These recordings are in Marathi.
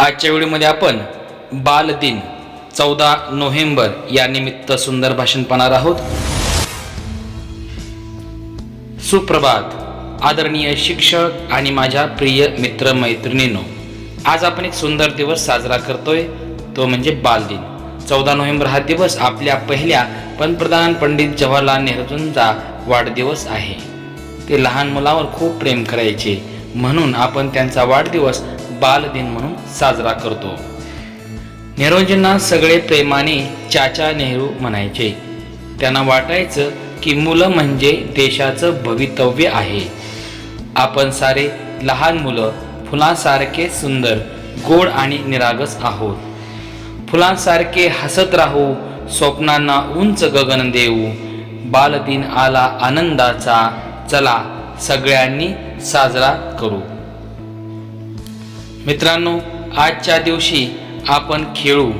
आजच्या व्हिडिओमध्ये आपण बालदिन चौदा नोव्हेंबर या निमित्त सुंदर भाषण पाहणार आहोत. सुप्रभात आदरणीय शिक्षक आणि माझ्या प्रिय मित्र मैत्रिणींनो आज आपण एक सुंदर दिवस साजरा करतोय तो म्हणजे बालदिन चौदा नोव्हेंबर हा दिवस आपल्या पहिल्या पंतप्रधान पंडित जवाहरलाल नेहरूंचा वाढदिवस आहे. ते लहान मुलावर खूप प्रेम करायचे. म्हणून आपण त्यांचा वाढदिवस बालदिन म्हणून साजरा करतो. नेहरूजींना सगळे प्रेमाने चाचा नेहरू म्हणायचे. त्यांना वाटायचं की मुलं म्हणजे देशाचं भवितव्य आहे. आपण सारे लहान मुलं फुलांसारखे सुंदर गोड आणि निरागस आहोत. फुलांसारखे हसत राहू स्वप्नांना उंच गगन देऊ. बालदिन आला आनंदाचा चला सगळ्यांनी साजरा करू. मित्रांनो आजच्या दिवशी आपण खेळू.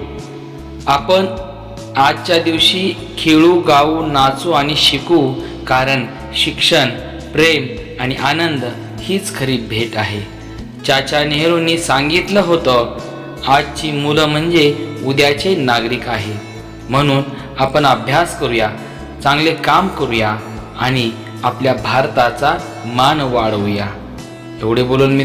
आपण आजच्या दिवशी खेळू गाऊ नाचू आणि शिकू कारण शिक्षण प्रेम आणि आनंद हीच खरी भेट आहे. चाचा नेहरूंनी सांगितलं होतं आजची मुलं म्हणजे उद्याचे नागरिक आहे. म्हणून आपण अभ्यास करूया चांगले काम करूया आणि आपल्या भारताचा मान वाढवूया. एवढे बोलून मी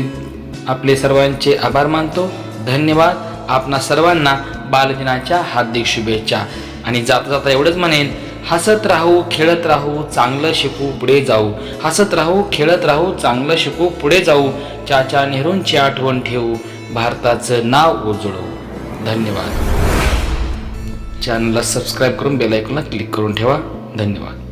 आपले सर्वांचे आभार मानतो. धन्यवाद. आपणा सर्वांना बालदिनाच्या हार्दिक शुभेच्छा. आणि जाता जाता एवढंच म्हणेन हसत राहू खेळत राहू चांगलं शिकू पुढे जाऊ. हसत राहू खेळत राहू चांगलं शिकू पुढे जाऊ. चाचा नेहरूंची आठवण ठेवू. भारताचं नाव उजळवू धन्यवाद. चॅनलला सबस्क्राईब करून बेलायकॉनला क्लिक करून ठेवा. धन्यवाद.